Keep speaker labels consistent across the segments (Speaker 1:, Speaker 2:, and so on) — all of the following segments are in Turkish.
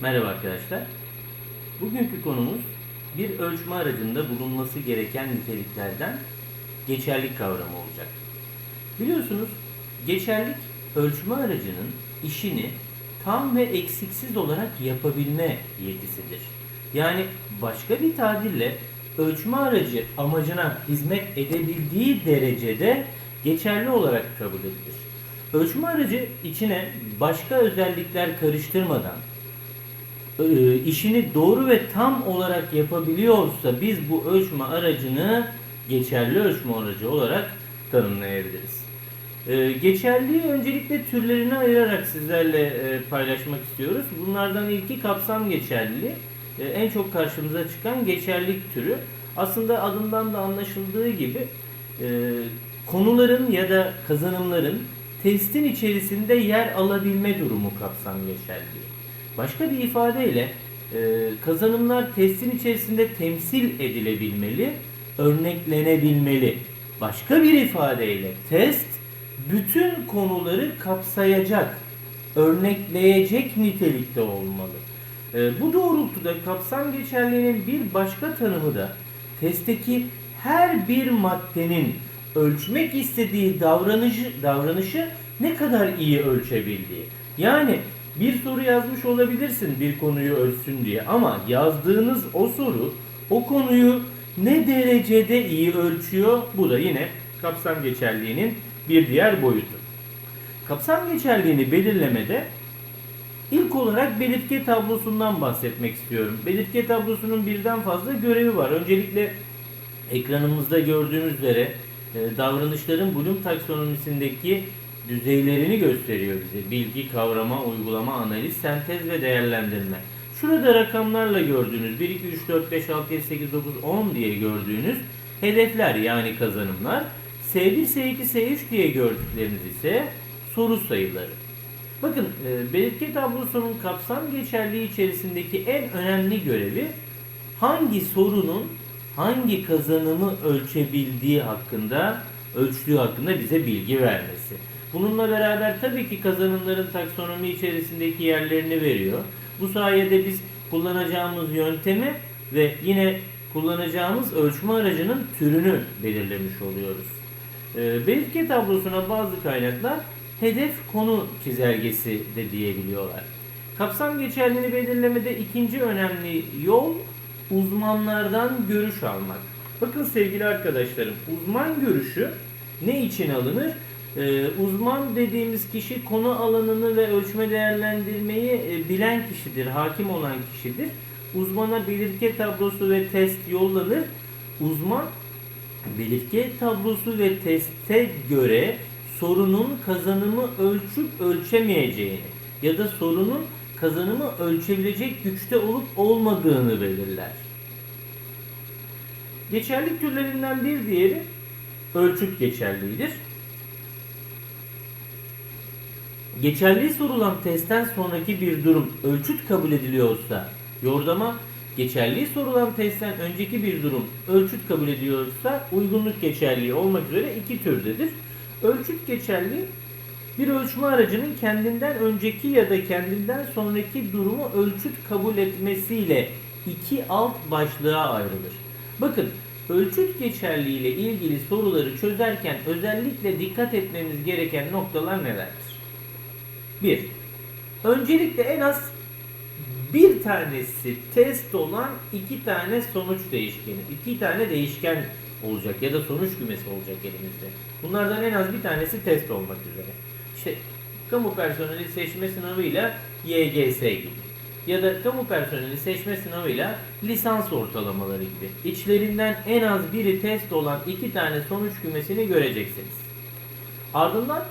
Speaker 1: Merhaba arkadaşlar. Bugünkü konumuz bir ölçme aracında bulunması gereken niteliklerden geçerlik kavramı olacak. Biliyorsunuz geçerlik ölçme aracının işini tam ve eksiksiz olarak yapabilme yetisidir. Yani başka bir tabirle ölçme aracı amacına hizmet edebildiği derecede geçerli olarak kabul edilir. Ölçme aracı içine başka özellikler karıştırmadan işini doğru ve tam olarak yapabiliyorsa biz bu ölçme aracını geçerli ölçme aracı olarak tanımlayabiliriz. E, Geçerliği öncelikle türlerine ayırarak sizlerle e, paylaşmak istiyoruz. Bunlardan ilki kapsam geçerliliği. E, En çok karşımıza çıkan geçerlilik türü. Aslında adından da anlaşıldığı gibi e, konuların ya da kazanımların testin içerisinde yer alabilme durumu kapsam geçerliliği. Başka bir ifadeyle e, kazanımlar testin içerisinde temsil edilebilmeli, örneklenebilmeli. Başka bir ifadeyle test bütün konuları kapsayacak, örnekleyecek nitelikte olmalı. E, bu doğrultuda kapsam geçerliğinin bir başka tanımı da testteki her bir maddenin ölçmek istediği davranışı, davranışı ne kadar iyi ölçebildiği. Yani bir soru yazmış olabilirsin bir konuyu ölçsün diye ama yazdığınız o soru o konuyu ne derecede iyi ölçüyor bu da yine kapsam geçerliğinin bir diğer boyutu. Kapsam geçerliğini belirlemede ilk olarak belirtge tablosundan bahsetmek istiyorum. Belirtge tablosunun birden fazla görevi var. Öncelikle ekranımızda gördüğünüz üzere e, davranışların Bloom taksonomisindeki düzeylerini gösteriyor bize. Bilgi, kavrama, uygulama, analiz, sentez ve değerlendirme. Şurada rakamlarla gördüğünüz 1, 2, 3, 4, 5, 6, 7, 8, 9, 10 diye gördüğünüz hedefler yani kazanımlar. S1, S2, S3 diye gördükleriniz ise soru sayıları. Bakın e, belirtge tablosunun kapsam geçerliği içerisindeki en önemli görevi hangi sorunun hangi kazanımı ölçebildiği hakkında, ölçtüğü hakkında bize bilgi vermesi. Bununla beraber tabii ki kazanımların taksonomi içerisindeki yerlerini veriyor. Bu sayede biz kullanacağımız yöntemi ve yine kullanacağımız ölçme aracının türünü belirlemiş oluyoruz. E, belirtge tablosuna bazı kaynaklar hedef konu çizelgesi de diyebiliyorlar. Kapsam geçerliliğini belirlemede ikinci önemli yol uzmanlardan görüş almak. Bakın sevgili arkadaşlarım, uzman görüşü ne için alınır? Ee, uzman dediğimiz kişi konu alanını ve ölçme değerlendirmeyi e, bilen kişidir, hakim olan kişidir. Uzmana belirtge tablosu ve test yollanır. Uzman belirtge tablosu ve teste göre sorunun kazanımı ölçüp ölçemeyeceğini ya da sorunun kazanımı ölçebilecek güçte olup olmadığını belirler. Geçerlik türlerinden bir diğeri ölçüt geçerliğidir. Geçerliği sorulan testten sonraki bir durum ölçüt kabul ediliyorsa yordama, geçerliği sorulan testten önceki bir durum ölçüt kabul ediliyorsa uygunluk geçerliği olmak üzere iki türdedir. Ölçüt geçerliği bir ölçme aracının kendinden önceki ya da kendinden sonraki durumu ölçüt kabul etmesiyle iki alt başlığa ayrılır. Bakın ölçüt geçerliği ile ilgili soruları çözerken özellikle dikkat etmemiz gereken noktalar nelerdir? 1. Öncelikle en az bir tanesi test olan iki tane sonuç değişkeni, iki tane değişken olacak ya da sonuç kümesi olacak elimizde. Bunlardan en az bir tanesi test olmak üzere. İşte kamu personeli seçme sınavıyla YGS gibi ya da kamu personeli seçme sınavıyla lisans ortalamaları gibi. İçlerinden en az biri test olan iki tane sonuç kümesini göreceksiniz. Ardından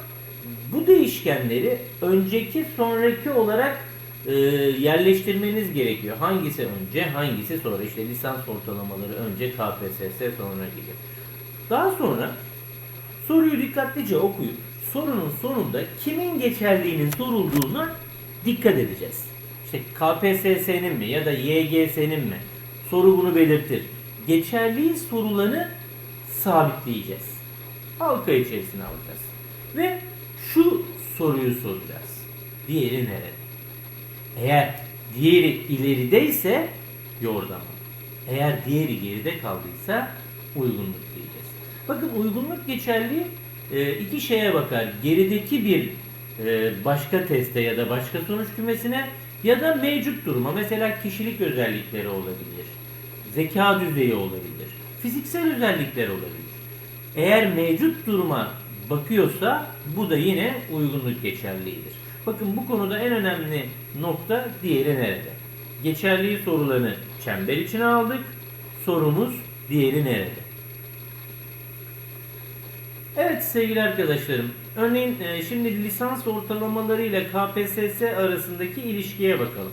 Speaker 1: bu değişkenleri önceki sonraki olarak e, yerleştirmeniz gerekiyor. Hangisi önce, hangisi sonra. İşte lisans ortalamaları önce, KPSS sonra gibi. Daha sonra soruyu dikkatlice okuyup sorunun sonunda kimin geçerliğinin sorulduğuna dikkat edeceğiz. İşte KPSS'nin mi ya da YGS'nin mi? Soru bunu belirtir. Geçerliği soruları sabitleyeceğiz. Halka içerisine alacağız. Ve şu soruyu soracağız. Diğeri nerede? Eğer diğeri ilerideyse yordama. Eğer diğeri geride kaldıysa uygunluk diyeceğiz. Bakın uygunluk geçerliği e, iki şeye bakar. Gerideki bir e, başka teste ya da başka sonuç kümesine ya da mevcut duruma. Mesela kişilik özellikleri olabilir. Zeka düzeyi olabilir. Fiziksel özellikler olabilir. Eğer mevcut duruma bakıyorsa bu da yine uygunluk geçerliğidir. Bakın bu konuda en önemli nokta diğeri nerede? Geçerliği sorularını çember içine aldık. Sorumuz diğeri nerede? Evet sevgili arkadaşlarım. Örneğin e, şimdi lisans ortalamaları ile KPSS arasındaki ilişkiye bakalım.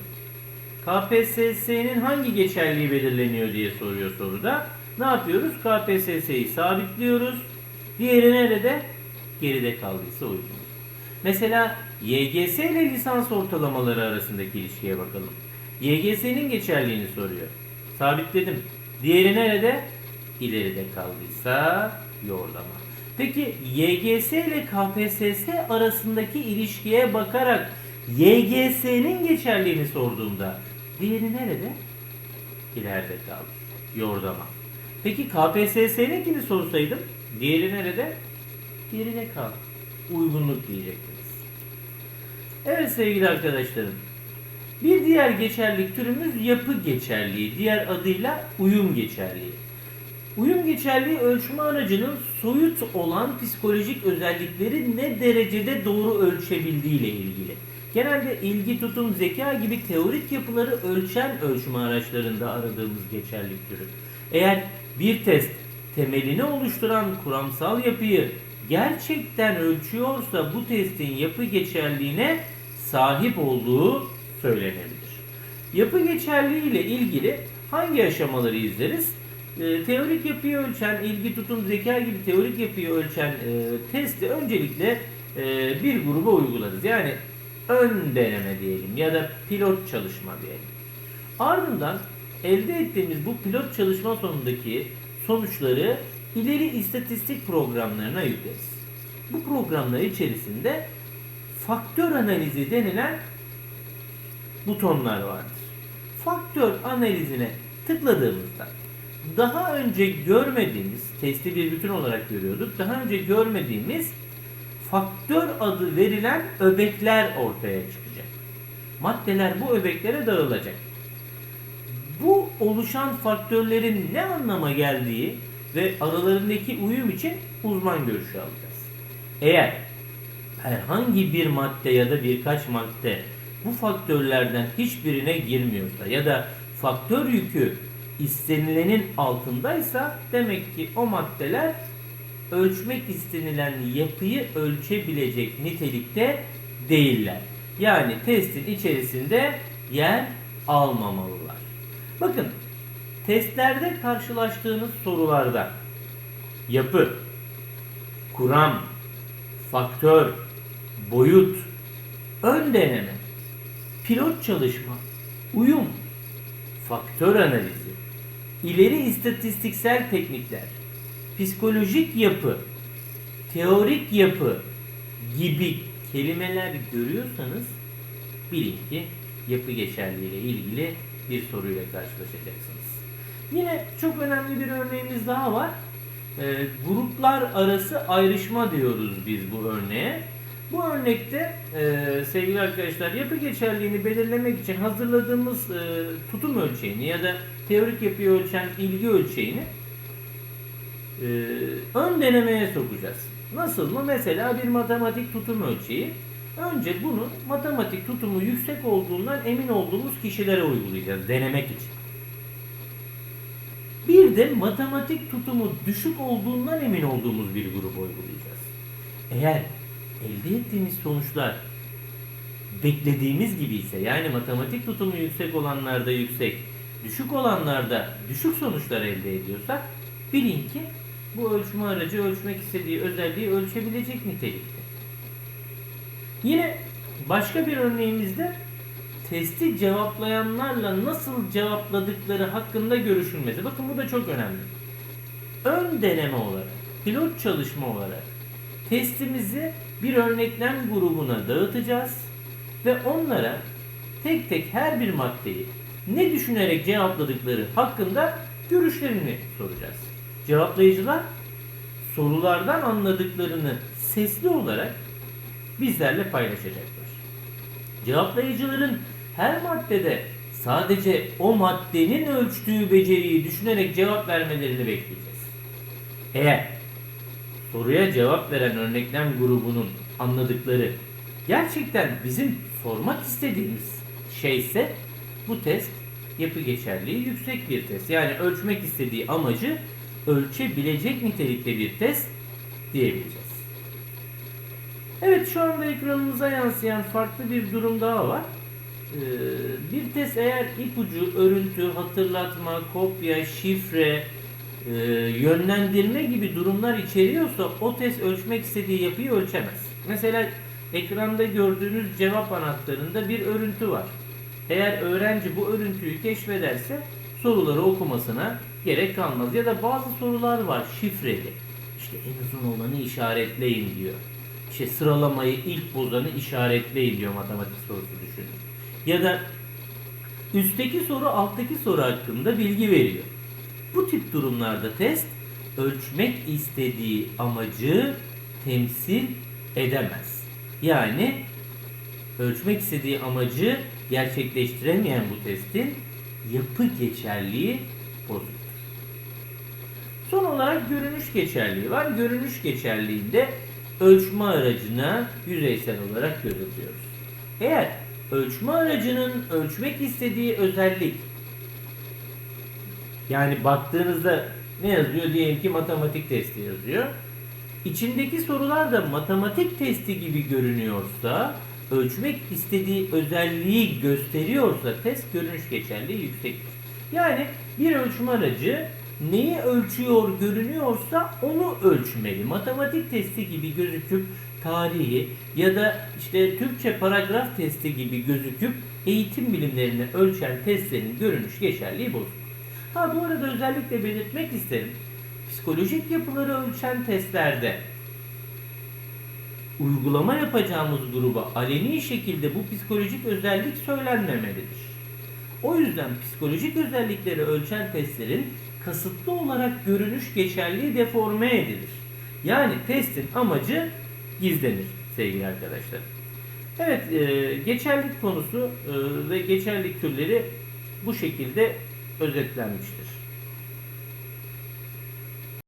Speaker 1: KPSS'nin hangi geçerliği belirleniyor diye soruyor soruda. Ne yapıyoruz? KPSS'yi sabitliyoruz. Diğeri nerede? Geride kaldıysa uygun. Mesela YGS ile lisans ortalamaları arasındaki ilişkiye bakalım. YGS'nin geçerliğini soruyor. Sabitledim. Diğeri nerede? İleride kaldıysa yordama. Peki YGS ile KPSS arasındaki ilişkiye bakarak YGS'nin geçerliğini sorduğumda diğeri nerede? İleride kaldı. Yordama. Peki KPSS'ninkini sorsaydım diğeri nerede? Geride kal. Uygunluk diyecektiniz. Evet sevgili arkadaşlarım. Bir diğer geçerlik türümüz yapı geçerliği. Diğer adıyla uyum geçerliği. Uyum geçerliği ölçme aracının soyut olan psikolojik özellikleri ne derecede doğru ölçebildiği ile ilgili. Genelde ilgi, tutum, zeka gibi teorik yapıları ölçen ölçme araçlarında aradığımız geçerlik türü. Eğer bir test temelini oluşturan kuramsal yapıyı gerçekten ölçüyorsa bu testin yapı geçerliğine sahip olduğu söylenebilir. Yapı geçerliği ile ilgili hangi aşamaları izleriz? E, teorik yapıyı ölçen, ilgi, tutum, zeka gibi teorik yapıyı ölçen e, testi öncelikle e, bir gruba uygularız. Yani ön deneme diyelim ya da pilot çalışma diyelim. Ardından elde ettiğimiz bu pilot çalışma sonundaki sonuçları ileri istatistik programlarına yükleriz. Bu programlar içerisinde faktör analizi denilen butonlar vardır. Faktör analizine tıkladığımızda daha önce görmediğimiz, testi bir bütün olarak görüyorduk. Daha önce görmediğimiz faktör adı verilen öbekler ortaya çıkacak. Maddeler bu öbeklere dağılacak. Bu oluşan faktörlerin ne anlama geldiği ve aralarındaki uyum için uzman görüşü alacağız. Eğer herhangi bir madde ya da birkaç madde bu faktörlerden hiçbirine girmiyorsa ya da faktör yükü istenilenin altındaysa demek ki o maddeler ölçmek istenilen yapıyı ölçebilecek nitelikte değiller. Yani testin içerisinde yer almamalılar. Bakın testlerde karşılaştığınız sorularda yapı, kuram, faktör, boyut, ön deneme, pilot çalışma, uyum, faktör analizi, ileri istatistiksel teknikler, psikolojik yapı, teorik yapı gibi kelimeler görüyorsanız bilin ki yapı geçerliği ile ilgili bir soruyla karşılaşacaksınız. Yine çok önemli bir örneğimiz daha var. E, gruplar arası ayrışma diyoruz biz bu örneğe. Bu örnekte e, sevgili arkadaşlar yapı geçerliğini belirlemek için hazırladığımız e, tutum ölçeğini ya da teorik yapıyı ölçen ilgi ölçeğini e, ön denemeye sokacağız. Nasıl mı? Mesela bir matematik tutum ölçeği. Önce bunu matematik tutumu yüksek olduğundan emin olduğumuz kişilere uygulayacağız denemek için. De matematik tutumu düşük olduğundan emin olduğumuz bir grubu uygulayacağız. Eğer elde ettiğimiz sonuçlar beklediğimiz gibi ise yani matematik tutumu yüksek olanlarda yüksek, düşük olanlarda düşük sonuçlar elde ediyorsak bilin ki bu ölçme aracı ölçmek istediği özelliği ölçebilecek nitelikte. Yine başka bir örneğimizde testi cevaplayanlarla nasıl cevapladıkları hakkında görüşülmesi. Bakın bu da çok önemli. Ön deneme olarak, pilot çalışma olarak testimizi bir örneklem grubuna dağıtacağız ve onlara tek tek her bir maddeyi ne düşünerek cevapladıkları hakkında görüşlerini soracağız. Cevaplayıcılar sorulardan anladıklarını sesli olarak bizlerle paylaşacaklar. Cevaplayıcıların her maddede sadece o maddenin ölçtüğü beceriyi düşünerek cevap vermelerini bekleyeceğiz. Eğer soruya cevap veren örneklem grubunun anladıkları gerçekten bizim sormak istediğimiz şeyse bu test yapı geçerliği yüksek bir test. Yani ölçmek istediği amacı ölçebilecek nitelikte bir test diyebileceğiz. Evet şu anda ekranımıza yansıyan farklı bir durum daha var. Ee, bir test eğer ipucu, örüntü, hatırlatma, kopya, şifre, e, yönlendirme gibi durumlar içeriyorsa o test ölçmek istediği yapıyı ölçemez. Mesela ekranda gördüğünüz cevap anahtarında bir örüntü var. Eğer öğrenci bu örüntüyü keşfederse soruları okumasına gerek kalmaz. Ya da bazı sorular var şifreli. İşte en uzun olanı işaretleyin diyor. İşte sıralamayı ilk bozanı işaretleyin diyor matematik sorusu düşünün. Ya da üstteki soru alttaki soru hakkında bilgi veriyor. Bu tip durumlarda test ölçmek istediği amacı temsil edemez. Yani ölçmek istediği amacı gerçekleştiremeyen bu testin yapı geçerliği bozulur. Son olarak görünüş geçerliği var. Görünüş geçerliğinde ölçme aracına yüzeysel olarak göz atıyoruz. Eğer ölçme aracının ölçmek istediği özellik yani baktığınızda ne yazıyor? Diyelim ki matematik testi yazıyor. İçindeki sorular da matematik testi gibi görünüyorsa, ölçmek istediği özelliği gösteriyorsa test görünüş geçerliği yüksektir. Yani bir ölçüm aracı neyi ölçüyor görünüyorsa onu ölçmeli. Matematik testi gibi gözüküp tarihi ya da işte Türkçe paragraf testi gibi gözüküp eğitim bilimlerini ölçen testlerin görünüş geçerliği bozulur. Ha bu arada özellikle belirtmek isterim. Psikolojik yapıları ölçen testlerde uygulama yapacağımız gruba aleni şekilde bu psikolojik özellik söylenmemelidir. O yüzden psikolojik özellikleri ölçen testlerin kasıtlı olarak görünüş geçerliği deforme edilir. Yani testin amacı gizlenir sevgili arkadaşlar. Evet, e, geçerlik konusu e, ve geçerlik türleri bu şekilde özetlenmiştir.